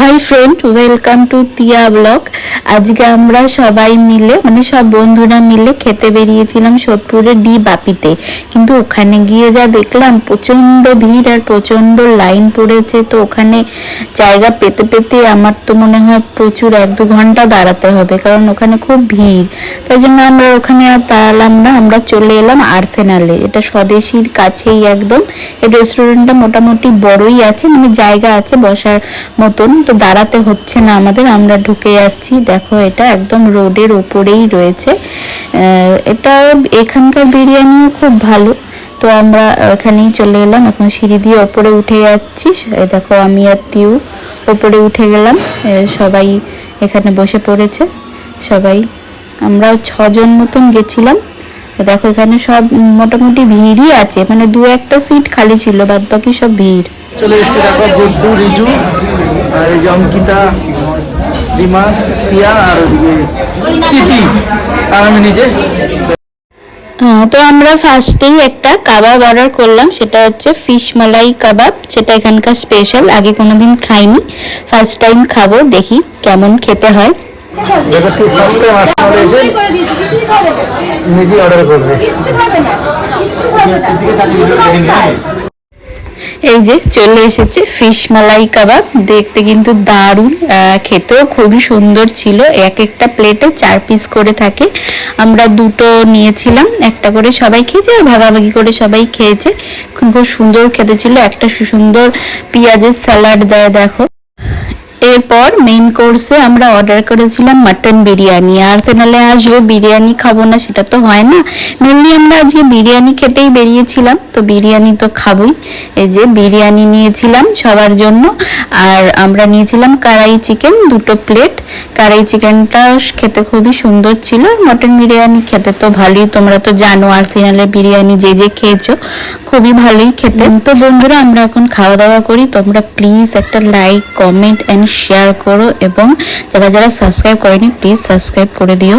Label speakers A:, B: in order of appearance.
A: Hi friend welcome to Tia blog আজকে আমরা সবাই মিলে মানে সব বন্ধুরা মিলে খেতে বেরিয়েছিলাম সোদপুরের ডি বাপিতে। কিন্তু ওখানে গিয়ে যা দেখলাম, প্রচণ্ড ভিড় আর প্রচণ্ড লাইন পড়েছে। তো ওখানে জায়গা পেতে পেতে আমার তো মনে হয় প্রচুর এক দু ঘণ্টা দাঁড়াতে হবে, কারণ ওখানে খুব ভিড়। তাই জন্য আমরা ওখানে আর দাঁড়ালাম না, আমরা চলে এলাম আর্সেনালে। এটা স্বদেশীর কাছেই একদম। এই রেস্টুরেন্টটা মোটামুটি বড়ই আছে মানে জায়গা আছে বসার মতন। তো দাঁড়াতে হচ্ছে না আমাদের, আমরা ঢুকে যাচ্ছি। দেখো, এটা একদম রোডের ওপরেই রয়েছে। এটা এখানকার বিরিয়ানিও খুব ভালো। তো আমরা এখানেই চলে এলাম। এখন সিঁড়ি দিয়ে ওপরে উঠে যাচ্ছি। দেখো, আমি আর তিউ ওপরে উঠে গেলাম। সবাই এখানে বসে পড়েছে। সবাই আমরা ছজন মতন গেছিলাম। দেখো, এখানে সব মোটামুটি ভিড়ই আছে। মানে দু একটা সিট খালি ছিল বাদ বাকি সব ভিড়।
B: চলে এসেছে, দেখো, গুড্ডু, রিজু। আর এই যে অঙ্কিতা রিমা টিয়া আর ওদিকে তিতি আর আমি নিজে।
A: হ্যাঁ, তো আমরা ফার্স্টেই একটা কাবাব অর্ডার করলাম সেটা হচ্ছে ফিশ মালাই কাবাব। সেটা এখানকার স্পেশাল আগে কোনোদিন খাইনি। ফার্স্ট টাইম খাব দেখি কেমন খেতে হয়।
B: অর্ডার করবে।
A: এই যে চলে এসেছে ফিশ মালাই কাবাব দেখতে কিন্তু দারুণ খেতেও খুবই সুন্দর ছিল। এক একটা প্লেটে চার পিস করে থাকে। আমরা দুটো নিয়েছিলাম, একটা করে সবাই খেয়েছে আর ভাগাভাগি করে সবাই খেয়েছে। খুব সুন্দর খেতে ছিল। একটা সুন্দর পেঁয়াজের স্যালাড দেয়, দেখো। এরপর মেইন কোর্সে আমরা অর্ডার করেছিলাম মাটন বিরিয়ানি। আর চ্যানেলে আসব, বিরিয়ানি খাব না, সেটা তো হয় না। মেনলি আমরা আজকে বিরিয়ানি খেতেই বেরিয়েছিলাম, তো বিরিয়ানি তো খাবোই। এই যে বিরিয়ানি নিয়েছিলাম সবার জন্য, আর আমরা নিয়েছিলাম কারাই চিকেন দুটো প্লেট কারাই চিকেনটা খেতে খুবই সুন্দর ছিল মটন বিরিয়ানি খেতে তো ভালোই। তোমরা তো জানো আর চ্যানেলের বিরিয়ানি যে যে খেয়েছো, খুবই ভালোই খেতে। তো বন্ধুরা, আমরা এখন খাওয়া দাওয়া করি, তোমরা প্লিজ একটা লাইক কমেন্ট এন্ড শেয়ার করো এবং যারা যারা সাবস্ক্রাইব করেনি প্লিজ সাবস্ক্রাইব করে দিও।